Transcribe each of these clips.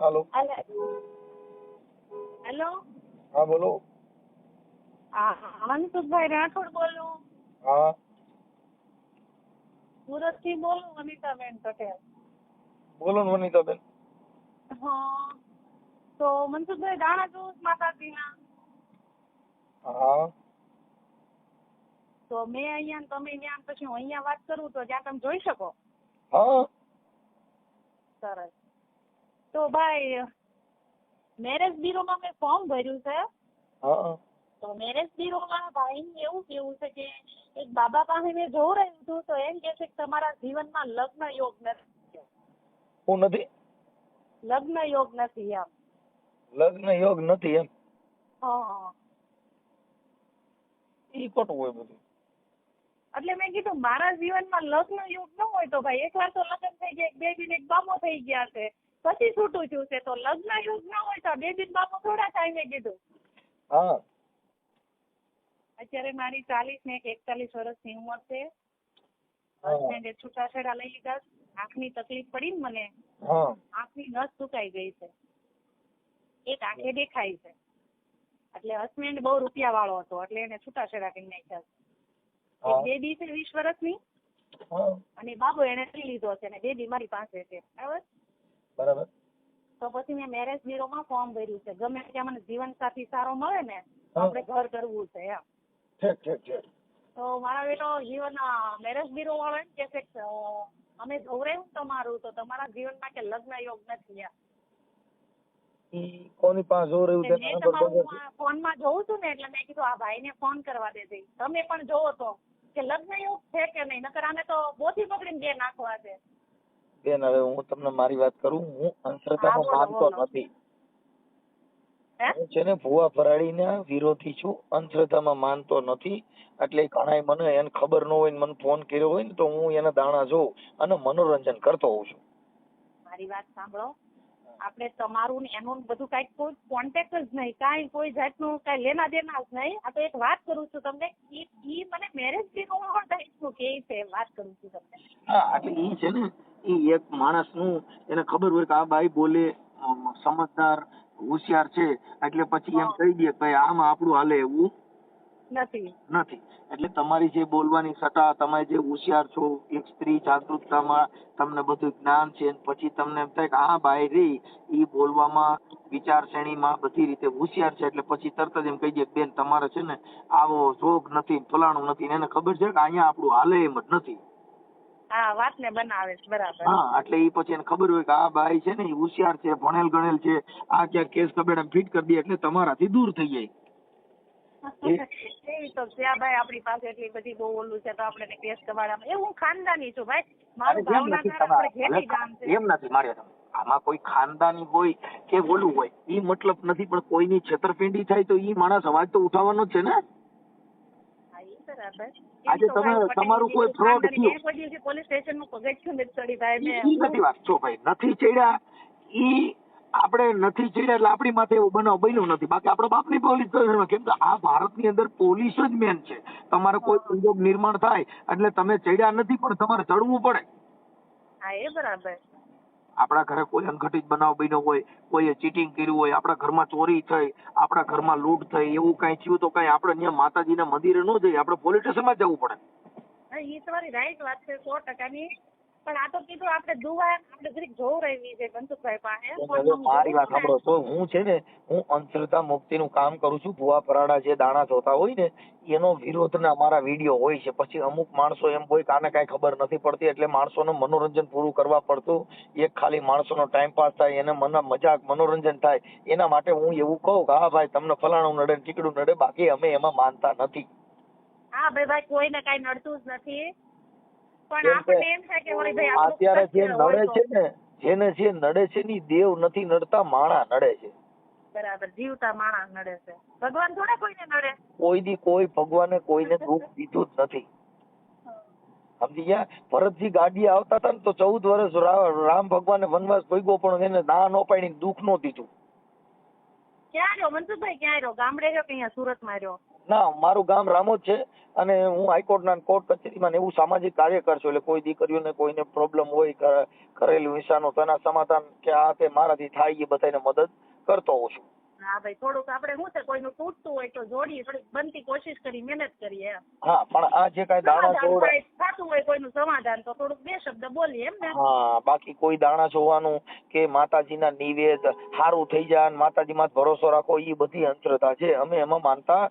હાલો. Hello. હા બોલો. મનસુખભાઈ રાઠોડ બોલું. હા. સુરતથી બોલું વનિતાબેન પટેલ. બોલો ને વનિતાબેન. હા. તો મનસુખભાઈ દાણા જોઉં માતાજીના. હા. તો મેં અહીંયા તમે ત્યાં પછી હું અહીંયા વાત કરું તો ત્યાં તમે જોઈ શકો? હા. સરસ. તો ભાઈ મેરેજ બ્યુરોમાં મેં ફોર્મ ભર્યું છે હા તો મેરેજ બ્યુરોમાં ભાઈને એવું કેવું છે કે એક બાબા પાસે મેં જોઈ રહ્યું હતું તો એમ કે છે કે તમારા જીવનમાં લગ્ન યોગ નથી. હું નથી. લગ્ન યોગ નથી એમ. લગ્ન યોગ નથી એમ. હા ઈ ખોટું હોય બધું. એટલે મેં કીધું મારા જીવનમાં લગ્ન યોગ ન હોય તો ભાઈ એકવાર તો લગ્ન થઈ ગયા એક બેબી ને એક બામો થઈ ગયા છે. પછી છૂટું થયું છે. તો લગ્ન યુગ ના હોય તો બેબી દિન બામો થોડા ટાઈમે કીધું. હા. અત્યારે મારી ચાલીસ ને એકતાલીસ એકતાલીસ વર્ષની ઉંમર છે. હસબન્ડે છૂટાછેડા લઈ લીધા. આંખની તકલીફ પડી ને મને. આંખની નસ સુકાઈ ગઈ છે. એક આંખે દેખાય છે. એટલે હસબન્ડ બહુ રૂપિયા વાળો હતો. એટલે એને છૂટાછેડા કરી નાખ્યા હા. બેબી છે વીસ વર્ષની. અને બાબો એને લઈ લીધો છે. અને બેબી મારી પાસે છે. બરાબર? બરાબર? તો પછી મેં મેરેજ બ્યુરોમાં ફોર્મ ભર્યું છે. ગમે ત્યાં મને જીવન સાથી સારો મળે ને તો આપણે ઘર કરવું છે એમ. ઠીક ઠીક ઠીક. તો મારા બેટો જીવન મેરેજ બ્યુરો વાળો એમ કે છે અમે ગૌરવ તમારું તો તમારા જીવન કે લગ્ન યોગ નથી એમ. કોની પાસે જોર રહ્યું તેના મેં નંબર? આ ફોનમાં જોઉં છું ને એટલે મેં કીધું આ ભાઈ ને ફોન કરવા દેજે. તમે પણ જોવો તો કે લગ્ન યોગ છે કે નહીં? નકર આને તો બોથી પકડીને બે નાખવા છે. બેન હવે હું તમને મારી વાત કરું હું અંધશ્રદ્ધામાં માનતો નથી. હું? છે ને ભુવા ફરાડીના વિરોધી છું અંધશ્રદ્ધામાં માનતો નથી. એટલે ઘણાય મને એને ખબર ન હોય ને મને ફોન કર્યો હોય ને તો હું એના દાણા જોઉં અને મનોરંજન કરતો હોઉં છું. મારી વાત સાંભળો. આપણે તમારું ને એનું ને બધું કાંઈ કોઈ કોન્ટેક્ટ જ નહીં કાંઈ કોઈ જાતનું કાંઈ લેના દેના જ નહીં. આ તો એક વાત કરું છું તમને ઈ મને મેરેજ બ્યુરો વાળો ટાઈપનું કે છે વાત કરું છું તમને. હા એટલે ઈ છે ને ઈ એક માણસનું એને ખબર હોય કે આ બાઈ બોલે સમજદાર હોશિયાર છે. એટલે પછી એમ કહી દે કે ભાઈ આમાં આપણું હાલે એવું નથી. નથી. એટલે તમારી જે બોલવાની સટા તમે જે હોશિયાર છો એક સ્ત્રી જાગૃતતામાં તમને બધું જ્ઞાન છે પછી તમને એમ થાય કે આ બાઈ રહી ઈ બોલવામાં વિચાર શ્રેણીમાં બધી રીતે હોશિયાર છે. એટલે પછી તરત જ એમ કહી દે બેન તમારે છે ને આવો જોગ નથી ફલાણું નથી એને ખબર છે કે અહીંયા આપણું હાલે એમ જ નથી. હા વાતને બનાવે છે બરાબર. હા એટલે ઈ પછી એને ખબર હોય કે આ ભાઈ છે ને ઈ હોશિયાર છે ભણેલ ગણેલ છે આ ક્યાંક કેસ કબેડા ફિટ કરી દે એટલે તમારાથી દૂર થઈ જાય. એવી તો છે આ ભાઈ આપણી પાસે એટલી બધી બહુ ઓલું છે તો આપણે કેસ કબાડામાં એ હું ખાનદાની છું ભાઈ. મારું એમ નથી મારે આમાં કોઈ ખાનદાની હોય કે ઓલું હોય ઈ મતલબ નથી પણ કોઈની છેતરપિંડી થાય તો ઈ માણસ અવાજ તો ઉઠાવવાનો જ છે ને. આજે તમે- તમારું કોઈ ફ્રોડ થયું. પોલીસ સ્ટેશન દિવસે પગથિયું નથી ચડી ભાઈ મેં નથી વાત. છો ભાઈ નથી ચડ્યા ઈ આપણે નથી ચડ્યા એટલે આપણી માથે એવો બનાવ બન્યો નથી. બાકી આપણા બાપની પોલીસ સ્ટેશનમાં કેમ કે આ ભારતની અંદર પોલીસ જ મેન છે. તમારે કોઈ સંજોગ નિર્માણ થાય એટલે તમે ચડ્યા નથી પણ તમારે ચડવું પડે. હા એ બરાબર. આપણા ઘરે કોઈ અંઘટિત બનાવ બન્યો હોય, કોઈએ ચીટિંગ કર્યું હોય, આપણા ઘરમાં ચોરી થઈ, આપણા ઘરમાં લૂંટ થઈ, એવું કઈ થયું તો કઈ આપણે ત્યાં માતાજીના મંદિરે ન જઈએ, આપણે પોલીસ સ્ટેશનમાં જવું પડે. એ તમારી રાઈટ વાત છે, સો ટકાની. પણ આ તો કીધું આપણે દુવા આપણે જરીક જોવું રહેવી છે મનસુખભાઈ પાસે. મારી વાત સાંભળો. તો હું છે ને હું અંધશ્રદ્ધા મુક્તિનું કામ કરું છું. ભુવા પરાડા જે દાણા જોતા હોય ને એનો વિરોધના અમારા વીડિયો હોય છે. પછી અમુક માણસો એમ હોય કાને કાંઈ ખબર નથી પડતી એટલે માણસોનું મનોરંજન પૂરું કરવા પડતું. એક ખાલી માણસોનો ટાઈમ પાસ થાય એને મને મજાક મનોરંજન થાય. એના માટે હું એવું કહું કે હા ભાઈ તમને ફલાણું નડે ને ટીકડું નડે બાકી અમે એમાં માનતા નથી. હા ભાઈ ભાઈ કોઈને કાંઈ નડતું જ નથી. પણ આપણને એમ થાય કે વળી ભાઈ અત્યારે જે નડે છે ને જેને જે નડે છે ની દેવ નથી નડતા માણા નડે છે. બરાબર જીવતા માણસ નડે છે. ભગવાન થોડા કોઈને નડે? કોઈ દી કોઈ ભગવાને કોઈને દુઃખ દીધું જ નથી. સમજી ગયા? ભરતજી ગાડી આવતા હતા ને તો ચૌદ વર્ષ રામ ભગવાને વનવાસ ભોગવો પણ એને ના નો પાડી દુઃખ નો દીધું. ક્યાં રહ્યો? મનસુખભાઈ ક્યાં રહ્યો? ગામડે રહ્યો કે અહીંયા સુરતમાં રહ્યો? ના મારું ગામ રામોદ છે અને હું હાઈકોર્ટના કોર્ટ કચેરીમાં એવું સામાજિક કાર્યકર છું એટલે કોઈ દીકરીઓને કોઈને પ્રોબ્લેમ હોય કરેલું હિંસાનો તેના સમાધાન કે આ તે મારાથી થાય એ બધાને મદદ કરતો હોઉં છું. હા ભાઈ થોડુંક આપણે શું છે કોઈનું તૂટતું હોય તો જોડીએ થોડીક બનતી કોશિશ કરી મહેનત કરીએ હા પણ આ જે કાંઈ દાણા સમાધાન થતું હોય કોઈનું સમાધાન તો થોડુંક બે શબ્દ બોલીએ એમ ને. હા બાકી કોઈ દાણા જોવાનું કે માતાજીના નિવેદ સારું થઈ જાય માતાજી માતાજીમાં ભરોસો રાખો એ બધી અંતરતા છે. અમે એમાં માનતા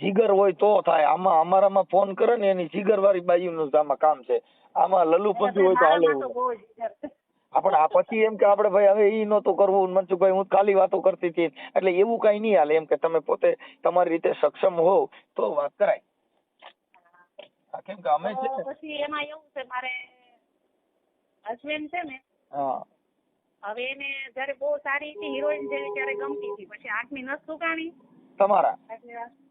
જીગર હોય તો થાય. આમાં અમારામાં ફોન કરે ને એની જીગર વાળી બાજુનું આમાં કામ છે. આમાં લલ્લુપંથી હોય તો હાલે. આપણે આ પછી એમ કે આપણે ભાઈ હવે ઈ નહોતું કરવું મનસુખભાઈ હું ખાલી વાતો કરતી હતી. એટલે એવું કઈ નહીં હાલે. એમ કે તમે પોતે તમારી રીતે સક્ષમ હોવ તો વાત કરાય. કેમ કે અમે છે પછી એમાં એવું છે મારે હસબન્ડ છે ને હા. હવે એને જયારે બહુ સારી હતી હિરોઈન જેવી ત્યારે ગમતી હતી. પછી આઠમી નસ સુકાણી. તમારા?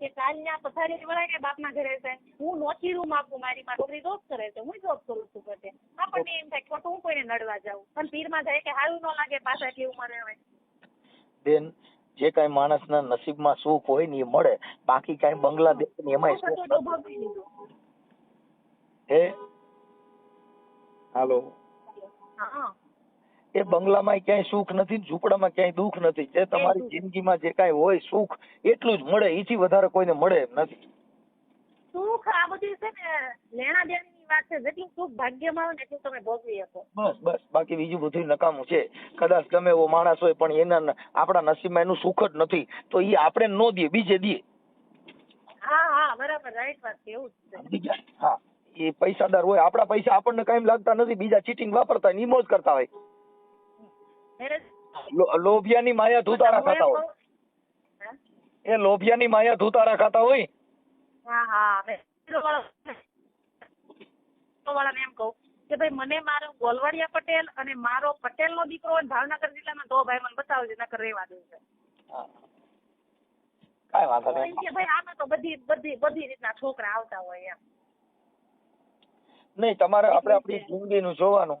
કે કાલ ત્યાં પથારી વળાય ને બાપના ઘરે છે હું નોખી રૂમ આપું મારી માં છોકરી જોબ કરે છે. હું જોબ કરું છું બધે આપણને એમ થાય ખોટું હું કોઈને નડવા જાઉં. પણ પીરમાં જાય કે સારું ન લાગે પાછા એટલી ઉંમરે હોય બેન જે કાંઈ માણસના નસીબમાં સુખ હોય ને એ મળે. બાકી કઈ બંગલા દેશ ને લીધું હે? હાલો. હા. એ બંગલામાં ક્યાંય સુખ નથી ઝૂંપડામાં ક્યાંય દુઃખ નથી. જે તમારી. જિંદગીમાં જે કાંઈ હોય સુખ એટલું જ મળે. એથી વધારે કોઈને મળે એમ નથી. સુખ આ બધી છે ને લેણા દેણાની વાત છે. જેટલું સુખ ભાગ્યમાં આવે ને એટલું તમે ભોગવી શકો. બસ બસ. બાકી બીજું બધું નકામું છે. કદાચ ગમે એવો માણસ હોય પણ એના આપણા નસીબમાં એનું સુખ જ નથી. તો એ આપણે ન દઈએ બીજે દઈએ હા હા બરાબર. રાઈટ વાત છે એવું જ છે. સમજી ગયા? હા. એ પૈસાદાર હોય આપણા પૈસા આપણને કાંઈ લાગતા નથી. બીજા ચીટિંગ વાપરતા હોય નિમોજ કરતા હોય. લોભિયાની માયા ધૂતારા ખાતા હોય? એ લોભિયાની માયા ધૂતારા ખાતા હોય? હા હા હવે હીરો વાળો હીરો વાળાને એમ કહું કે ભાઈ મને મારો ગોલવાડિયા પટેલ અને મારો પટેલનો દીકરો હોય ને ભાવનગર જિલ્લામાં તો ભાઈ મને બતાવજો નકર રહેવા દે છે. કાંઈ વાંધો નહીં. કે ભાઈ આમાં તો બધી બધી બધી રીતના છોકરા આવતા હોય એમ. નહીં તમારે આપણે આપણી જિંદગી જિંદગીનું જોવાનું.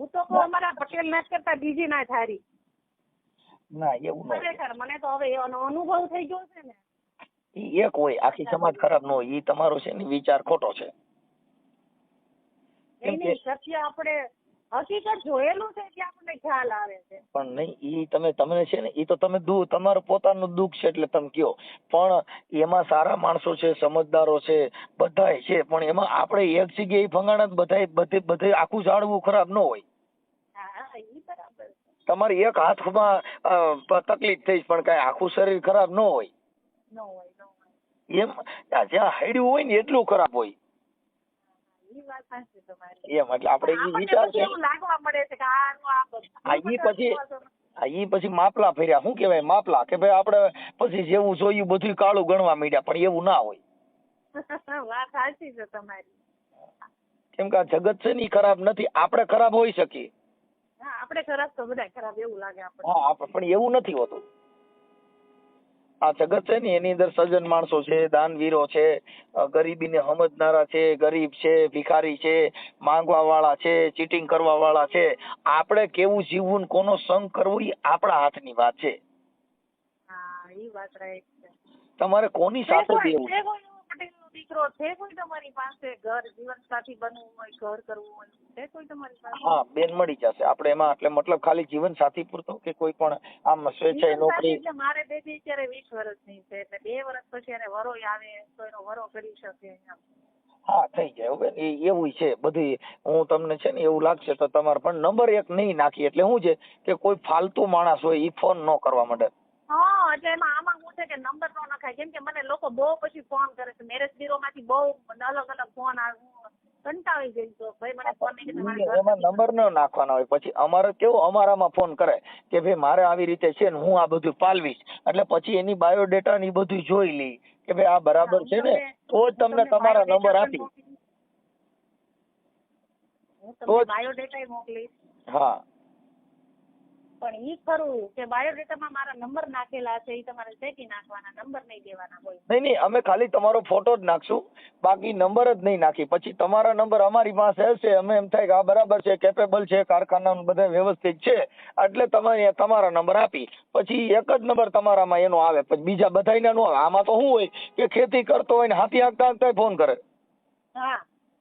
હું તો કહું અમારા પટેલ ના કરતા બીજી ના થારી. ના એવું ખરેખર મને તો હવે એનો અનુભવ થઈ ગયો છે ને. ઈ એક હોય આખી સમાજ ખરાબ નો હોય ઈ તમારો છે ને વિચાર ખોટો છે. નહીં સત્ય આપણે હકીકત જોયેલું છે કે આપણને ખ્યાલ આવે છે. પણ નહીં ઈ તમે તમને છે ને ઈ તો તમે દુ તમારું પોતાનું દુઃખ છે એટલે તમે કયો. પણ એમાં સારા માણસો છે સમજદારો છે બધાય છે પણ એમાં આપણે એક જગ્યાએ ફંગાણા બધાય બધે બધે આખું ઝાડવું ખરાબ ન હોય. તમારે એક હાથમાં તકલીફ થઈ પણ કાંઈ આખું શરીર ખરાબ ન હોય. એમ જ્યાં હાડ્યું હોય ને એટલું ખરાબ હોય. એમ એટલે આપણે એ વિચાર પછી છે. આ ઈ પછી ઈ પછી માપલા ફેર્યા. શું કહેવાય માપલા? કે ભાઈ આપણે પછી જેવું જોયું બધું કાળું ગણવા માંડ્યા પણ એવું ના હોય. વાત સાચી છે તમારી. કેમ કે આ જગત છે ને ખરાબ નથી. આપણે ખરાબ હોઈ શકીએ. હા આપણે ખરાબ તો બધા ખરાબ એવું લાગે આપણને. હા આપણે પણ એવું નથી હોતું. આ જગત છે ને એની અંદર સજ્જન માણસો છે દાનવીરો છે ગરીબીને સમજનારા છે ગરીબ છે ભિખારી છે માંગવા વાળા છે ચીટિંગ કરવા વાળા છે. આપણે કેવું જીવવું કોનો સંગ કરવો એ આપણા હાથની વાત છે. તમારે કોની સાથે કોઈ દીકરો છે કોઈ તમારી પાસે? ઘર જીવનસાથી બનવું હોય ઘર કરવું હોય છે કોઈ તમારી પાસે? હા બેન મળી જશે. આપણે એમાં એટલે મતલબ ખાલી જીવન સાથી પૂરતો કે કોઈ પણ આમ સ્વેચ્છાએ નોકરી? એટલે મારે બેબી અત્યારે 20 વર્ષની છે. એટલે બે વર્ષ પછી એને વરો આવે તો એનો વરો કરી શકે હા થઈ જાય. હવે એ એવું છે. બધી હું તમને છે ને એવું લાગશે તો તમારે પણ નંબર એક નહીં નાખી. એટલે શું છે કે કોઈ ફાલતુ માણસ હોય એ ફોન ન કરવા માંડે. હા એટલે એમાં આમાં હું છે કે નંબર નો નખાય. કેમ કે મને લોકો બહુ પછી ફોન કરે છે. મેરેજ બ્યુરો માંથી બહુ અલગ અલગ ફોન આવે કંટાળી ગઈ તો ભાઈ મને ફોન નહીં કે તમારે ઘર એમાં નંબર ન નાખવાના હોય. પછી અમારે કેવું? અમારામાં ફોન કરે કે ભાઈ મારે આવી રીતે છે ને હું આ બધું પાલવીશ. એટલે પછી એની બાયોડેટા ને એ બધું જોઈ લી. કે ભાઈ આ બરાબર છે ને? તો જ તમને તમારા નંબર આપી. તો બાયોડેટા મોકલીશ. હા. પણ ઈ ખરું કે બાયોડેટામાં મારા નંબર નાખેલા છે ઈ તમારે ચેકી નાખવાના નંબર નહીં દેવાના હોય. નહીં નહીં અમે ખાલી તમારો ફોટો જ નાખશું બાકી નંબર જ નહીં નાખી. પછી તમારા નંબર અમારી પાસે હશે અમે એમ થાય કે આ બરાબર છે કેપેબલ છે કારખાના બધા વ્યવસ્થિત છે એટલે તમારે તમારા નંબર આપી પછી એક જ નંબર તમારામાં એનો આવે પછી બીજા બધાયના નો આવે. આમાં તો શું હોય કે ખેતી કરતો હોય ને હાથી હાંકતા હાંકતા ફોન કરે. હા.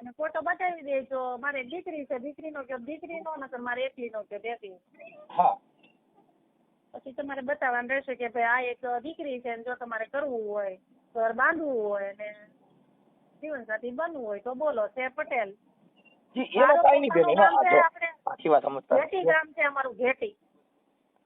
અને ફોટો બતાવી દેજો. મારે દીકરી છે દીકરીનો કે દીકરીનો નકર મારે એકલીનો કયો બેટી હા. પછી તમારે બતાવવાનું રહેશે કે ભાઈ આ એક દીકરી છે જો તમારે કરવું હોય ઘર બાંધવું હોય ને જીવનસાથી બનવું હોય તો બોલો છે પટેલ. જી એમાં મારું નહીં બેન આખી વાત સમજતા ઘેટી ગામ છે અમારું ઘેટી.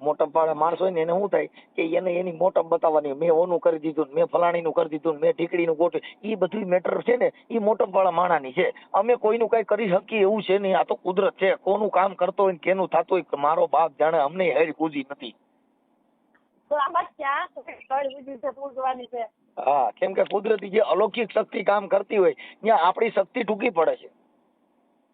મોટપ વાળા માણસ હોય ને એને શું થાય કે એને એની મોટપ બતાવવાની. મેં ઓનું કરી દીધું મેં ફલાણીનું કરી દીધું મેં ઢીકડીનું ગોઠવ્યું. એ બધી મેટર છે ને એ મોટપ વાળા માણાની છે. અમે કોઈનું કઈ કરી શકીએ એવું છે નહીં. આ તો કુદરત છે. કોનું કામ કરતો હોય ને કેનું થતું હોય મારો બાપ જાણે અમને હેર કૂદી નથી. હા કેમ કે કુદરતી જે અલૌકિક શક્તિ કામ કરતી હોય ત્યાં આપણી શક્તિ ટૂંકી પડે છે.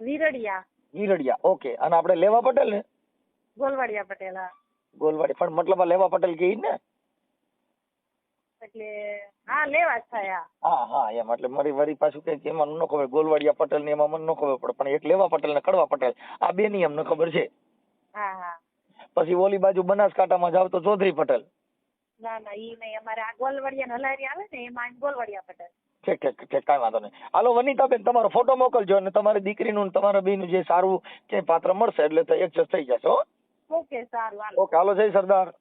વિરડિયા. વિરડિયા. ઓકે. અને આપણે લેવા પટેલ ને? ગોલવાડિયા પટેલ હા. ગોલવાડી પણ મતલબ આ લેવા પટેલ કે ને? એટલે હા લેવા થાય હા. હા એમ. એટલે મારી વરી પાછું કઈ એમાં ન ખબર. ગોલવાડિયા પટેલ ને એમાં મને ન ખબર પડે. પણ એક લેવા પટેલ ને કડવા પટેલ. આ બે ની એમને ખબર છે. હા હા. પછી ઓલી બાજુ બનાસકાંઠામાં જાવ તો ચૌધરી પટેલ. ના ના ઈ નહીં. અમારે આ ગોલવાડિયા નલારી આવે ને એમાં ગોલવાડિયા પટેલ. ઠીક ઠીક ઠીક કાંઈ વાંધો નહીં. હાલો વનિતાબેન તમારો ફોટો મોકલજો અને તમારી દીકરીનું ને તમારા બેનું જે સારું જે પાત્ર મળશે એટલે તો એડજસ્ટ થઈ જશે હો. ઓકે સારું ઓકે હાલો જય સરદાર.